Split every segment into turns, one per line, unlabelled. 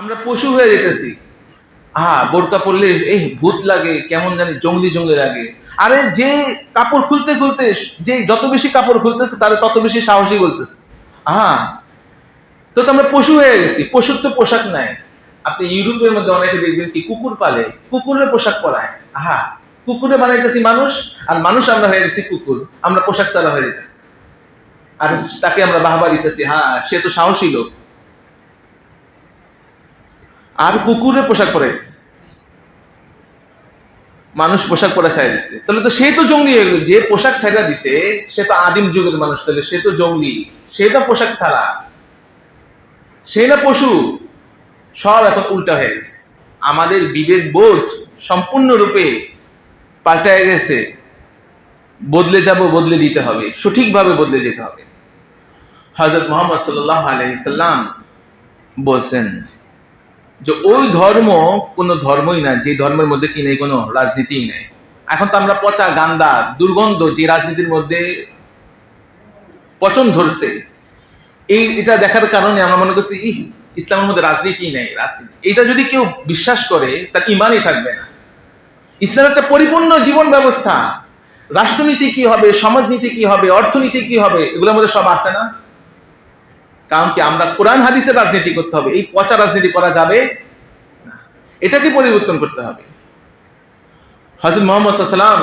আমরা পশু হয়ে যেতেছি। হ্যাঁ বোরকা পরলে এই ভূত লাগে, কেমন জানি জঙ্গলি জঙ্গলি লাগে। আরে যে কাপড় খুলতে খুলতে, যে যত বেশি কাপড় খুলতেছে, তার তত বেশি সাহসী বলতেছে। হ্যাঁ তো তো আমরা পশু হয়ে গেছি, পশুর তো পোশাক নাই। আপনি ইউরোপের মধ্যে অনেকে দেখবেন কি কুকুর পালে, কুকুরের পোশাক পরায়। হ্যাঁ কুকুরে বানাইতেছি মানুষ, আর মানুষ আমরা হয়ে গেছি কুকুর, আমরা পোশাক ছাড়া হয়ে যেতেছি। আর তাকে আমরা বাহবা দিতেছি হ্যাঁ সে তো সাহসী লোক। আর কুকুরের পোশাক পরাই দিচ্ছে মানুষ পোশাক পরা ছাড়া দিচ্ছে তাহলে তো সে তো জঙ্গলি হয়ে গেল। যে পোশাক ছাড়া দিছে, সে তো আদিম যুগের মানুষ। তাহলে সে তো জঙ্গলি। সে তো পোশাক ছাড়া। সে না পশু। সব এখন উল্টা হয়ে গেছে। আমাদের বিবেক বোধ সম্পূর্ণরূপে পাল্টায় গেছে। বদলে যাব, বদলে দিতে হবে। সঠিকভাবে বদলে যেতে হবে। হজরত মোহাম্মদ সাল্লাহ আলাইসাল্লাম বলছেন যে ওই ধর্ম কোনো ধর্মই না যে ধর্মের মধ্যে কি নেই, কোনো রাজনীতিই নেই। এখন তো আমরা পচা, গান্দা, দুর্গন্ধ যে রাজনীতির মধ্যে পচন ধরছে, এই এটা দেখার কারণে আমরা মনে করছি, ইহ, ইসলামের মধ্যে রাজনীতি নেই, রাজনীতি। এটা যদি কেউ বিশ্বাস করে, তার ইমানই থাকবে না। ইসলাম একটা পরিপূর্ণ জীবন ব্যবস্থা, রাষ্ট্রনীতি কি হবে, সমাজনীতি কি হবে, অর্থনীতি কি হবে, এগুলোর মধ্যে সব আছে না? কারণ কি আমরা কোরআন হাদিসের রাজনীতি করতে হবে। এই পচা রাজনীতি করা যাবে এটাকে পরিবর্তন করতে হবে। হজরত মোহাম্মদ সাল্লাম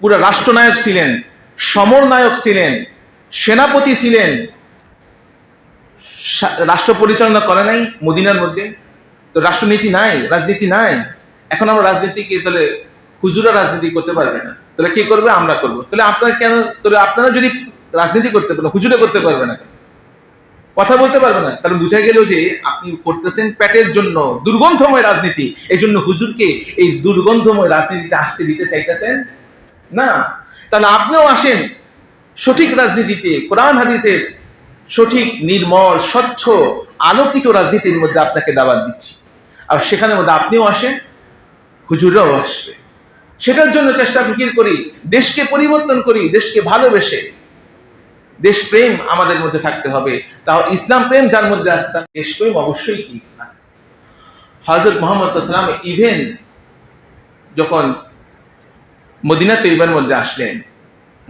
পুরো রাষ্ট্রনায়ক ছিলেন, সমর নায়ক ছিলেন, সেনাপতি ছিলেন রাষ্ট্র পরিচালনা করে নাই মদিনার মধ্যে। তো রাষ্ট্রনীতি নাই, রাজনীতি নাই। এখন আমরা রাজনীতিকে তাহলে হুজুরা রাজনীতি করতে পারবে না। তাহলে কে করবে? আমরা করব। তাহলে আপনারা কেন তাহলে আপনারা যদি রাজনীতি করতে পারেন, হুজুরে করতে পারবে না কেন? কথা বলতে পারবে না। তাহলে বুঝা গেল যে আপনি করতেছেন প্যাটের জন্য দুর্গন্ধময় রাজনীতি। এই জন্য হুজুরকে এই দুর্গন্ধময় রাজনীতিতে আসতে দিতে চাইতেছেন? না। তাহলে আপনিও আসেন সঠিক রাজনীতিতে। কোরআন, হাদিসের সঠিক, নির্মল, স্বচ্ছ, আলোকিত রাজনীতির মধ্যে আপনাকে দাবাত দিচ্ছি। আর সেখানের মধ্যে আপনিও আসেন হুজুরাও আসবে। সেটার জন্য চেষ্টা ফিকির করি, দেশকে পরিবর্তন করি, দেশকে ভালোবেসে। দেশপ্রেম আমাদের মধ্যে থাকতে হবে। তাও ইসলাম প্রেম যার মধ্যে আছে, তার দেশপ্রেম অবশ্যই কি? আছে। হজরত মোহাম্মদ সাল্লাম ইভেন যখন মদিনা তৈবার মধ্যে আসলেন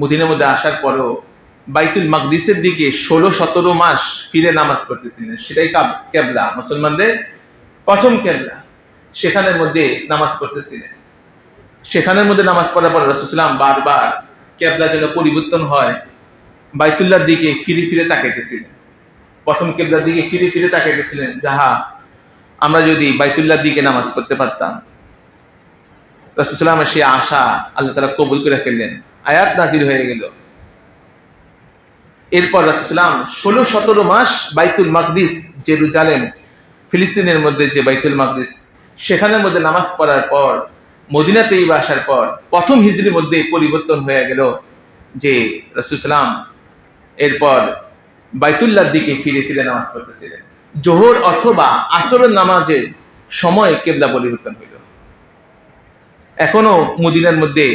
মদিনার মধ্যে আসার পরেও বাইতুল মাকদিসের দিকে ষোলো সতেরো মাস ফিরে নামাজ পড়তেছিলেন। সেটাই কাব- কেবলা, মুসলমানদের প্রথম কেবলা। সেখানের মধ্যে নামাজ পড়তেছিলেন। সেখানের মধ্যে নামাজ পড়ার পর রসুলাম বারবার কেবলা যেন পরিবর্তন হয় বাইতুল্লার দিকে ফিরে ফিরে তাকাইতেছিলেন। প্রথম কেবলার দিকে ফিরে ফিরে তাকাইতেছিলেন, যাহা আমরা যদি বাইতুল্লার দিকে নামাজ পড়তে পারতাম। রসুলামের সে আশা আল্লাহ তালা কবুল করে ফেললেন। আয়াত নাজির হয়ে গেল। এরপর রসুলাম ষোলো সতেরো মাস বাইতুল মাকদিস, জেরুজালেম, ফিলিস্তিনের মধ্যে যে বাইতুল মাকদিস, সেখানের মধ্যে নামাজ পড়ার পর মদিনা তৈবা আসার পর, প্রথম হিজড়ির মধ্যে পরিবর্তন হয়ে গেল যে রসুলাম এরপর বাইতুল্লার দিকে ফিরে ফিরে নামাজ পড়তেছিলেন। জোহর অথবা আসরের নামাজের সময় কেবলা পরিবর্তন হইল। এখনও মদিনার মধ্যে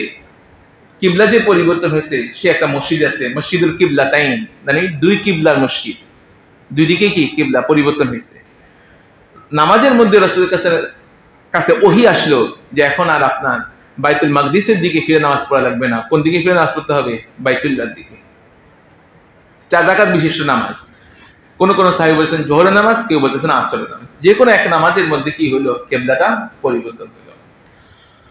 কিবলা যে পরিবর্তন হয়েছে, সে একটা মসজিদ আছে, মসজিদুল কিবলা টাইম মানে দুই কিবলার মসজিদ। দুই দিকে কি কিবলা পরিবর্তন হয়েছে। নামাজের মধ্যে রসুলের কাছে কাছে ওহি আসলো যে এখন আর আপনার বাইতুল মাকদিসের দিকে ফিরে নামাজ পড়া লাগবে না। কোন দিকে ফিরে নামাজ পড়তে হবে? বাইতুল্লার দিকে। চার রাকাত বিশিষ্ট নামাজ। কোন কোন সাহেব বলছেন জোহরের নামাজ, কেউ বলতেছেন আসরের নামাজ। যে কোনো এক নামাজের মধ্যে কি হলো? কেবলাটা পরিবর্তন হলো।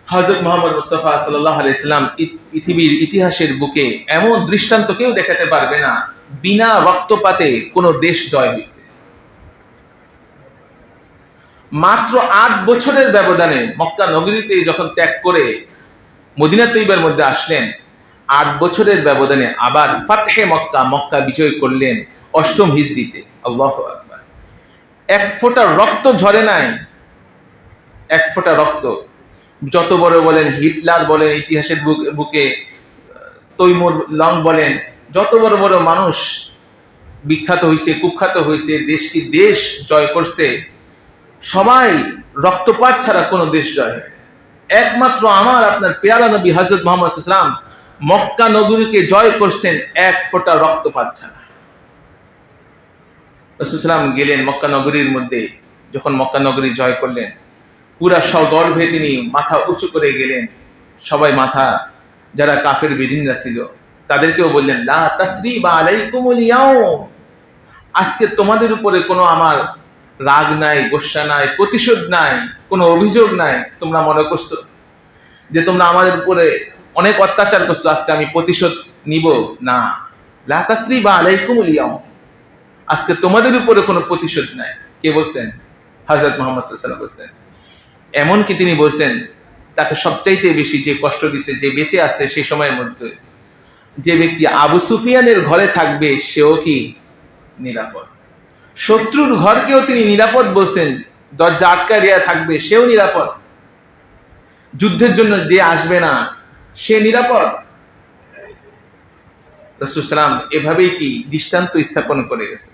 হজরত মোহাম্মদ মুস্তফা সাল্লাহ আলাইসাল্লাম পৃথিবীর ইতিহাসের বুকে এমন দৃষ্টান্ত কেউ দেখাতে পারবে না, বিনা রক্তপাতে কোনো দেশ জয় হয়েছে। মাত্র আট বছরের ব্যবধানে মক্কা নগরীতে যখন ত্যাগ করে মদিনা তৈবার মধ্যে আসলেন আট বছরের ব্যবধানে আবার ফাতহে মক্কা মক্কা বিজয় করলেন অষ্টম হিজড়িতে। আল্লাহ আকবার। এক ফোঁটা রক্ত ঝরে নাই। এক ফোঁটা রক্ত। যত বড় বলেন হিটলার বলেন, ইতিহাসের বুকে তৈমুর লং বলেন, যত বড় বড় মানুষ বিখ্যাত হয়েছে কুখ্যাত হয়েছে দেশ কি দেশ জয় করছে, সবাই রক্তপাত ছাড়া কোনো দেশ জয় একমাত্র আমার, আপনার পেয়ারা নবী হজরত মোহাম্মদ ইসলাম মক্কা নগরীকে জয় করছেন এক ফোঁটা রক্তপাত ছাড়া। রসুলাম গেলেন মক্কা নগরীর মধ্যে। যখন মক্কা নগরী জয় করলেন, পুরা সগর্ভে তিনি মাথা উঁচু করে গেলেন। সবাই মাথা, যারা কাফের বেদিনরা ছিল, তাদেরকেও বললেন, লা তাসরি বা আলাইকুমুল ইয়াউম। আজকে তোমাদের উপরে কোনো আমার রাগ নাই, গোসা নাই, প্রতিশোধ নাই, কোনো অভিযোগ নাই, তোমরা মনে করছ যে তোমরা আমাদের উপরে অনেক অত্যাচার করছ, আজকে আমি প্রতিশোধ নিব? না। লাতাশ্রী বা আলাইকুমুল ইয়াউম। আজকে তোমাদের উপরে কোনো প্রতিশোধ নাই। কে বলছেন? হজরত মোহাম্মদ সাল্লাম বলছেন। এমনকি তিনি বলছেন, তাকে সবচাইতে বেশি যে কষ্ট দিছে, যে বেঁচে আছে সেই সময়ের মধ্যে, যে ব্যক্তি আবু সুফিয়ানের ঘরে থাকবে, সেও কি নিরাপদ? শত্রুর ঘরকেও তিনি নিরাপদ বলছেন, দরজা আটকা দেওয়া থাকবে, সেও নিরাপদ। যুদ্ধের জন্য যে আসবে না সে নিরাপদ? রসুল সালাম এভাবেই কি দৃষ্টান্ত স্থাপন করে গেছে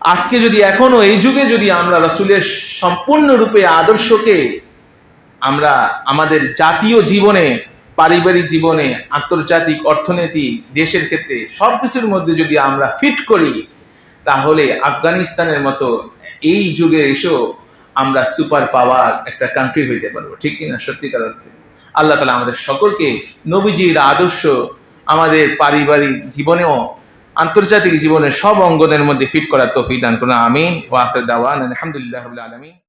আজকে যদি এখনও এই যুগে যদি আমরা রসুলের সম্পূর্ণরূপে আদর্শকে আমরা আমাদের জাতীয় জীবনে, পারিবারিক জীবনে, আন্তর্জাতিক অর্থনীতি, দেশের ক্ষেত্রে সব কিছুর মধ্যে যদি আমরা ফিট করি, তাহলে আফগানিস্তানের মতো এই যুগে এসেও আমরা সুপার পাওয়ার একটা কান্ট্রি হইতে পারব। ঠিক কিনা? সত্যিকার অর্থে। আল্লাহ তালা আমাদের সকলকে নবীজির আদর্শ, আমাদের পারিবারিক জীবনেও আন্তর্জাতিক জীবনের সব অঙ্গনের মধ্যে ফিট করার তৌফিক দান করুন। আমিন। ওয়াফর দাওয়ান। আলহামদুলিল্লাহ আলমিন।